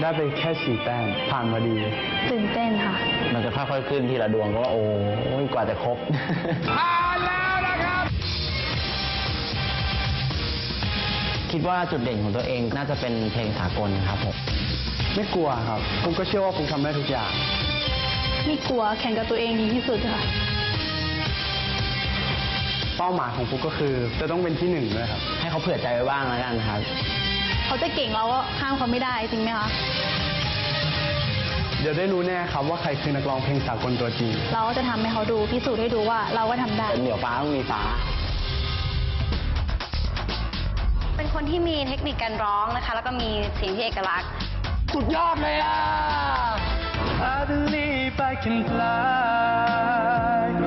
ได้ไปแค่สี่แต้มผ่านมาดี ตื่นเต้นค่ะ มันจะค่อยๆขึ้นทีละดวงก็ว่าโอ้ยกว่าจะครบ ผ่านแล้วนะครับ คิดว่าจุดเด่นของตัวเองน่าจะเป็นเพลงสากลครับผม ไม่กลัวครับผมก็เชื่อว่าผมทำได้ทุกอย่าง ไม่กลัวแข่งกับตัวเองดีที่สุดค่ะ เป้าหมายของฟุกก็คือจะต้องเป็นที่หนึ่งด้วยครับ ให้เขาเผื่อใจไว้บ้างแล้วกันครับ เขาจะเก่งเราก็ห้ามเขาไม่ได้จริงไหมคะ เดี๋ยวได้รู้แน่ครับว่าใครคือนักร้องเพลงสากลตัวจริง เราก็จะทำให้เขาดูพิสูจน์ให้ดูว่าเราก็ทำได้เป็นเหนียวฟ้าต้องมีฟ้า เป็นคนที่มีเทคนิคการร้องนะคะ แล้วก็มีเสียงที่เอกลักษณ์ สุดยอดเลยอะ I believe I can fly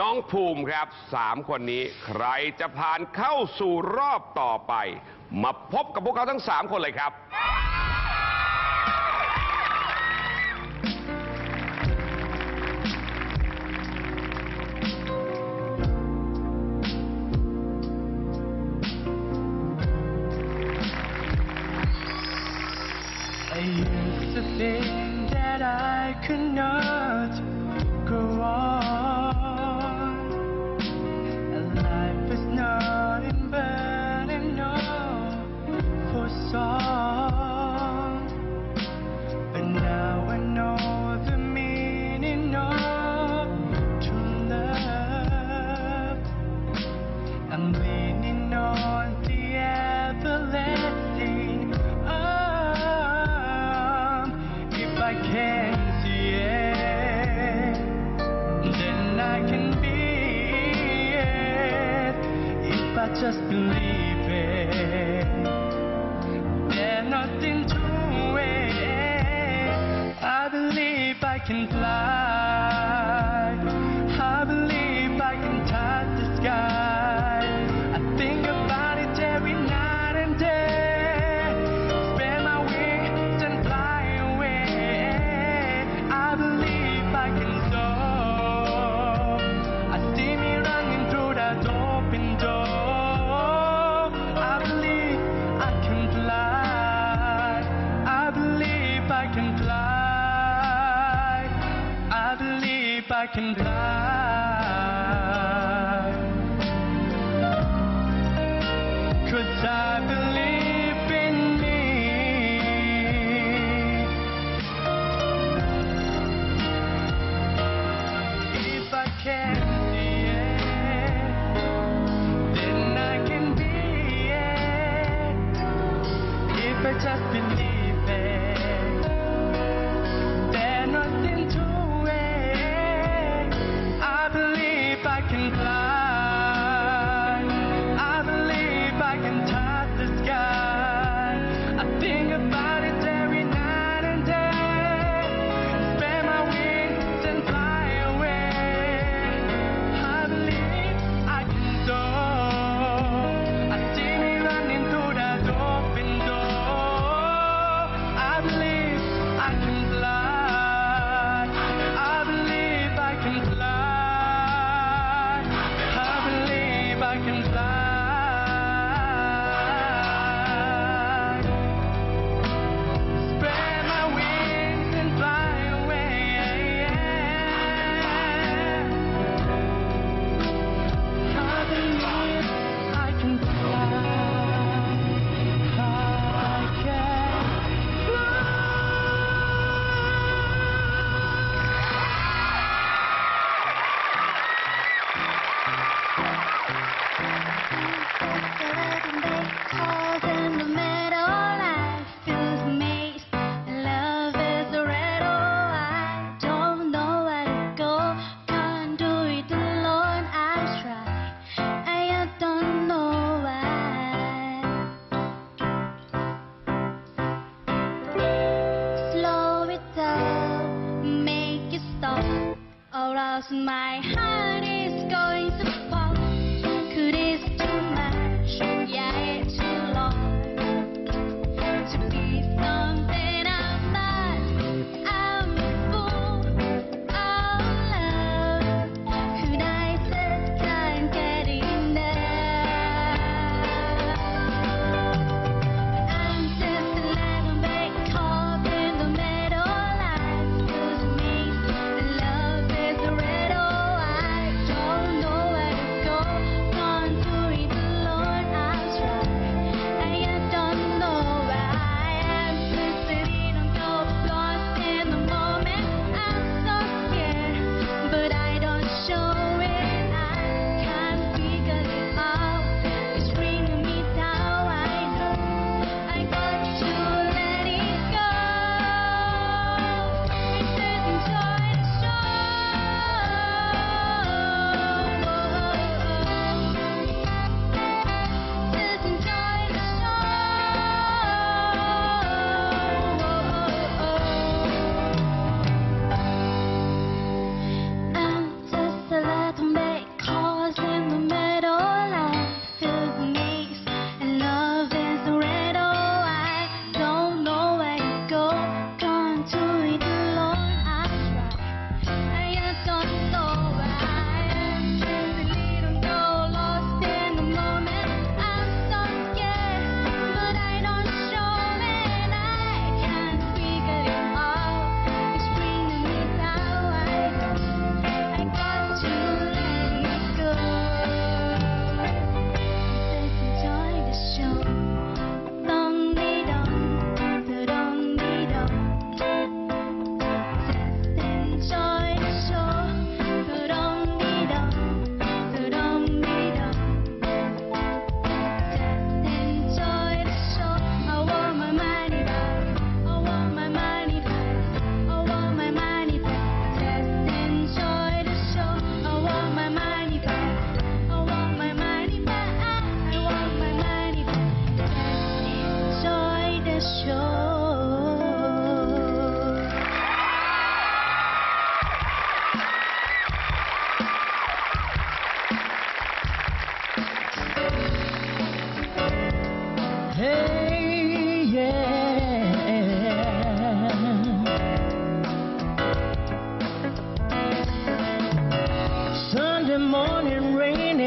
น้องภูมิครับสามคนนี้ใครจะผ่านเข้าสู่รอบต่อไป มาพบกับพวกเขาทั้งสามคนเลยครับ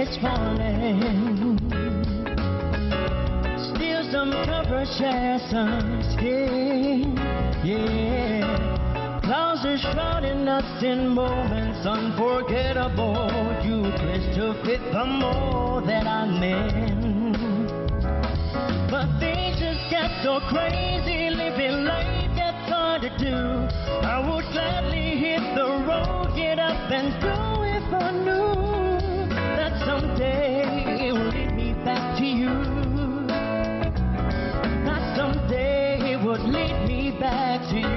rain is falling. Still some cover share some skin. Yeah. Clouds are shrouding us in moments unforgettable. You twist to fit the more that I meant. But things just get so crazy, living life gets hard to do. I would gladly hit the road, get up and go if I knew that someday it would lead me back to you. That someday it would lead me back to you.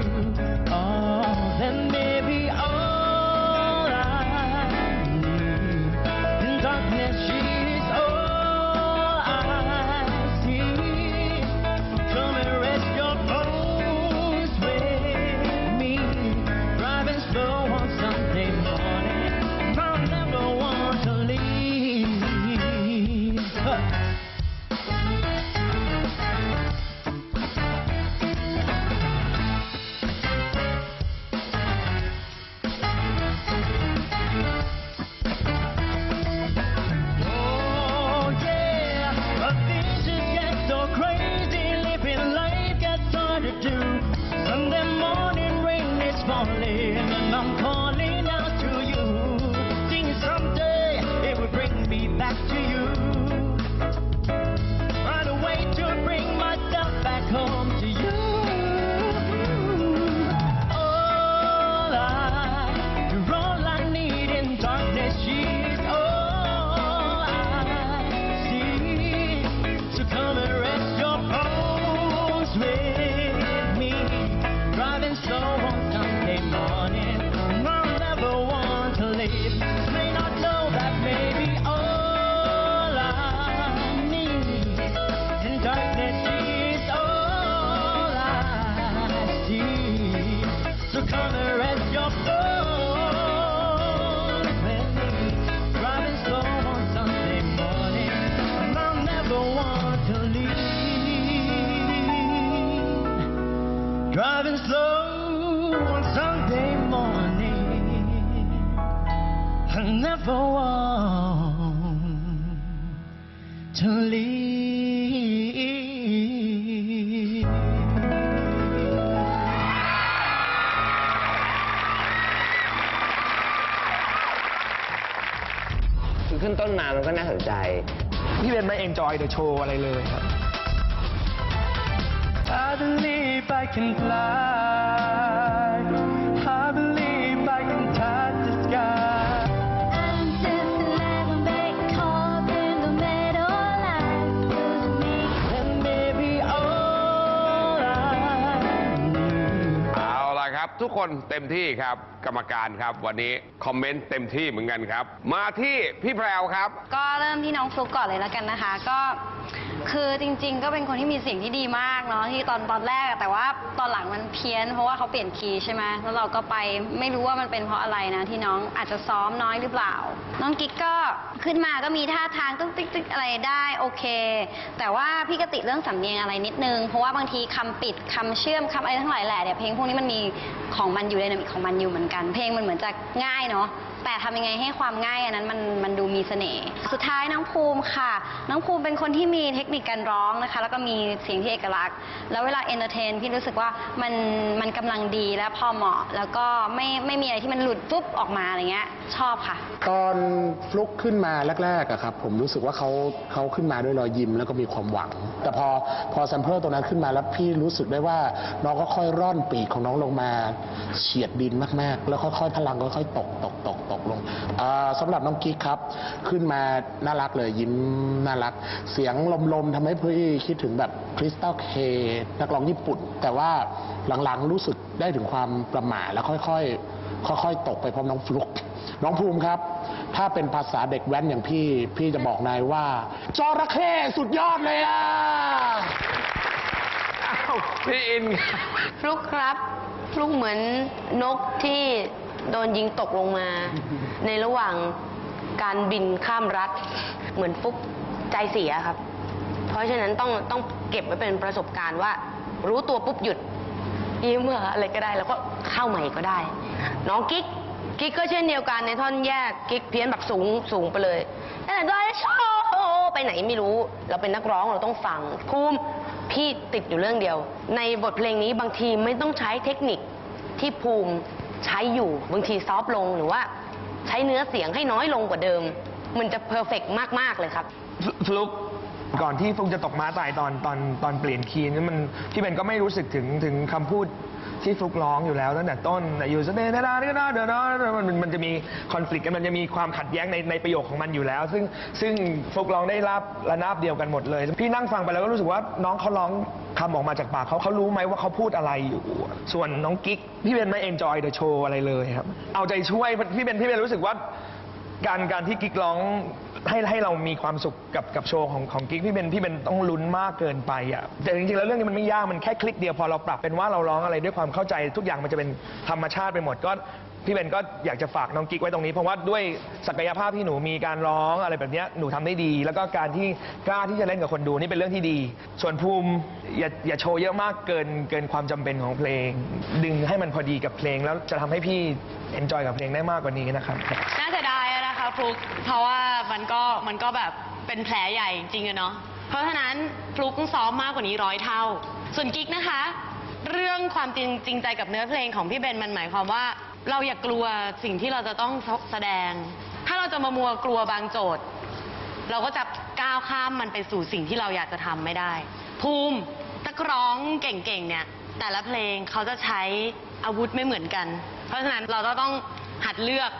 I'm calling out to you. Thinking someday it will bring me back to you. Find a way to bring myself back home to you. All I, all I need in darkness. She's all I see. So come and rest your bones with me. Driving slow never want to leave. คือขึ้นต้นมามันก็น่าสนใจ พี่เบนไม่เอนจอยเดอะโชว์อะไรเลยครับ I believe I can fly. ทุกคนเต็มที่ครับ กรรมการครับ วันนี้คอมเมนต์เต็มที่เหมือนกันครับ มาที่พี่แพรวครับ ก็เริ่มที่น้องฟลุกก่อนเลยแล้วกันนะคะ ก็ คือจริงๆ ก็เป็นคนที่มีเสียงที่ดีมากเนาะที่ตอนตอนแรกอะแต่ว่าตอนหลังมันเพี้ยน เพราะว่าเขาเปลี่ยนคีย์ใช่ไหมแล้วเราก็ไปไม่รู้ว่ามันเป็นเพราะอะไรนะที่น้องอาจจะซ้อมน้อยหรือเปล่า น้องกิ๊กก็ขึ้นมาก็มีท่าทางตุ๊กติ๊กติ๊กอะไรได้โอเค แต่ว่าพี่กติเรื่องสำเนียงอะไรนิดนึง เพราะว่าบางทีคำปิดคำเชื่อมคำอะไรทั้งหลายแหละเนี่ยเพลงพวกนี้มันมีของมันอยู่ในนามิของมันอยู่เหมือนกัน เพลงมันเหมือนจะง่ายเนาะ แต่ทำยังไงให้ความง่ายอันนั้นมันมันดูมีเสน่ห์สุดท้ายน้องภูมิค่ะ น้องภูมิเป็นคนที่มีเทคนิคการร้องนะคะ แล้วก็มีเสียงที่เอกลักษณ์ แล้วเวลาเอนเตอร์เทนพี่รู้สึกว่ามันมันกำลังดีและพอเหมาะ แล้วก็ไม่ไม่มีอะไรที่มันหลุดปุ๊บออกมาอะไรเงี้ยชอบค่ะ ตอนฟลุกขึ้นมาแรกๆอะครับผมรู้สึกว่าเขาเขาขึ้นมาด้วยรอยยิ้มแล้วก็มีความหวัง แต่พอพอแซมเพิลตัวนั้นขึ้นมาแล้วพี่รู้สึกได้ว่าน้องก็ค่อยร่อนปีกของน้องลงมาเฉียดดินมากๆ แล้วค่อยๆพลังค่อยๆตกตกตกตกลงอ่าสำหรับน้องกิ๊กครับ ขึ้นมาน่ารักเลยยิ้มน่ารัก เสียงลมๆทำให้พี่คิดถึงแบบคริสตัลเคนักร้องญี่ปุ่น แต่ว่าหลังๆรู้สึกได้ถึงความประหม่าแล้วค่อยๆ ค่อยๆ ตกไปพร้อมน้องฟลุกน้องภูมิครับ ถ้าเป็นภาษาเด็กแว้นอย่างพี่ พี่จะบอกนายว่า จระเข้สุดยอดเลยอะอ้าวพี่อินครับฟลุกครับฟลุกเหมือนนกที่ โดนยิงตกลงมา ในระหว่างการบินข้ามรัฐ เหมือนฟุกใจเสียครับ เพราะฉะนั้นต้องต้องเก็บไว้เป็นประสบการณ์ว่า รู้ตัวปุ๊บหยุดยิ้มเหรออะไรก็ได้แล้วก็เข้าใหม่ก็ได้ น้องกิ๊กกิ๊กก็เช่นเดียวกันในท่อนแยกกิ๊กเพี้ยนแบบสูงสูงไปเลยแต่ดอยโชว์ไปไหนไม่รู้ เราเป็นนักร้องเราต้องฟังภูมิพี่ติดอยู่เรื่องเดียว ในบทเพลงนี้บางทีไม่ต้องใช้เทคนิคที่ภูมิ ใช้อยู่บางทีซอฟต์ลงหรือว่า ใช้เนื้อเสียงให้น้อยลงกว่าเดิม มันจะเพอร์เฟกมาก ๆ เลยครับ ฟลุกก่อนที่ฟลุกจะตกม้าตายตอนตอนตอนเปลี่ยนคีย์นั้นมันพี่เบนก็ไม่รู้สึกถึงถึงคำพูด ที่ฟลุกร้องอยู่แล้วตั้งแต่ต้นอยู่สเตนดาเดาเดามันมันมันจะมีคอน FLICT กันมันจะมีความขัดแย้งในในประโยคของมันอยู่แล้ว ซึ่งซึ่งฟลุกร้องได้รับระนาบเดียวกันหมดเลย พี่นั่งฟังไปแล้วก็รู้สึกว่าน้องเขาร้องคำออกมาจากปากเขาเขารู้ไหมว่าเขาพูดอะไรอยู่ ส่วนน้องกิ๊กพี่เบนไม่เอนจอยเดอะโชว์อะไรเลยครับ เอาใจช่วยพี่เบนพี่เบนรู้สึกว่าการการที่กิ๊กร้อง ให้ให้เรามีความสุขกับกับโชว์ของของกิ๊กพี่เบนพี่เบนต้องลุ้นมากเกินไปอะแต่จริงๆแล้วเรื่องนี้มันไม่ยากมันแค่คลิกเดียวพอเราปรับเป็นว่าเราร้องอะไรด้วยความเข้าใจทุกอย่างมันจะเป็นธรรมชาติไปหมดก็พี่เบนก็อยากจะฝากน้องกิ๊กไว้ตรงนี้ เพราะว่าด้วยศักยภาพที่หนูมีการร้องอะไรแบบเนี้ยหนูทำได้ดี แล้วก็การที่กล้าที่จะเล่นกับคนดูนี่เป็นเรื่องที่ดี ส่วนภูมิอย่าอย่าโชว์เยอะมากเกินเกินความจำเป็นของเพลง ดึงให้มันพอดีกับเพลงแล้วจะทำให้พี่เอนจอยกับเพลงได้มากกว่านี้นะครับ น่าเสียดายอะนะคะ ฟลุกเพราะว่ามันก็มันก็แบบเป็นแผลใหญ่จริงอะเนาะเพราะฉะนั้นฟลุกต้องซ้อมมากกว่านี้ร้อยเท่า ส่วนกิ๊กนะคะ เรื่องความจริงจริงใจกับเนื้อเพลงของพี่เบนมันหมายความว่า เราอย่ากกลัวสิ่งที่เราจะต้องแสดง ถ้าเราจะมามัวกลัวบางโจทย์ เราก็จะก้าวข้ามมันไปสู่สิ่งที่เราอยากจะทำไม่ได้ ภูมินักร้องเก่งๆเนี่ย แต่ละเพลงเขาจะใช้อาวุธไม่เหมือนกัน เพราะฉะนั้นเราก็ต้องหัดเลือก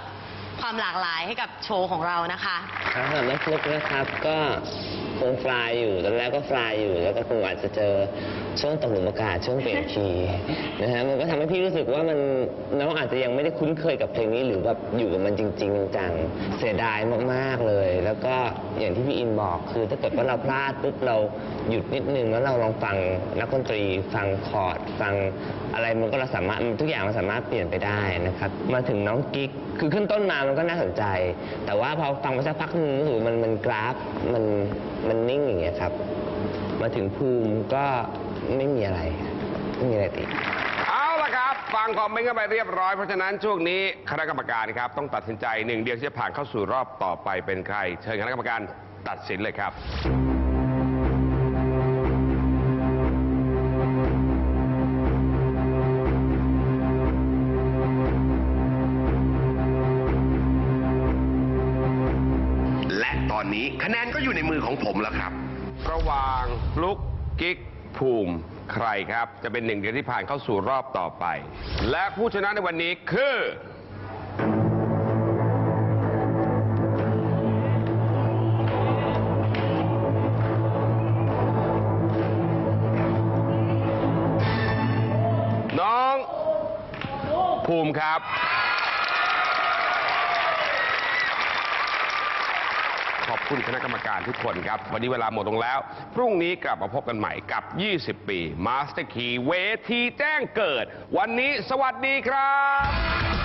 ความหลากหลายให้กับโชว์ของเรานะคะ ครับสำหรับน้องฟลุกนะครับก็คงฟลายอยู่ตอนแรกก็ฟลายอยู่ แล้วก็คงอาจจะเจอช่วงตกหลุมอากาศช่วงเปลี่ยนคีย์นะฮะมันก็ทำให้พี่รู้สึกว่ามันน้องอาจจะยังไม่ได้คุ้นเคยกับเพลงนี้หรือแบบอยู่กับมันจริงๆจังๆเสียดายมากๆเลย แล้วก็อย่างที่พี่อินบอกคือถ้าเกิดว่าเราพลาดปุ๊บเราหยุดนิดนึงแล้วเราลองฟังนักดนตรี ฟังคอร์ดฟัง อะไรมันก็เราสามารถทุกอย่างมันสามารถเปลี่ยนไปได้นะครับ มาถึงน้องกิ๊กคือขึ้นต้นมามันก็น่าสนใจ แต่ว่าพอฟังไปสักพักหนึงรู้สึกว่ามันมันกราฟมันมันนิ่งอย่างเงี้ยครับ มาถึงภูมิก็ไม่มีอะไรไม่มีอะไรติด เอาละครับ ฟังคอมเมนต์กันไปเรียบร้อย เพราะฉะนั้นช่วงนี้คณะกรรมการครับ ต้องตัดสินใจหนึ่งเดียวที่จะผ่านเข้าสู่รอบต่อไปเป็นใคร เชิญคณะกรรมการตัดสินเลยครับ คะแนนก็อยู่ในมือของผมแล้วครับ ระหว่างลุกกิ๊กภูมิใครครับ จะเป็นหนึ่งเดียวที่ผ่านเข้าสู่รอบต่อไป และผู้ชนะในวันนี้คือ น้องภูมิครับ คุณคณะกรรมการทุกคนครับ วันนี้เวลาหมดลงแล้ว พรุ่งนี้กลับมาพบกันใหม่กับ 20 ปี Master Key เวทีแจ้งเกิด วันนี้สวัสดีครับ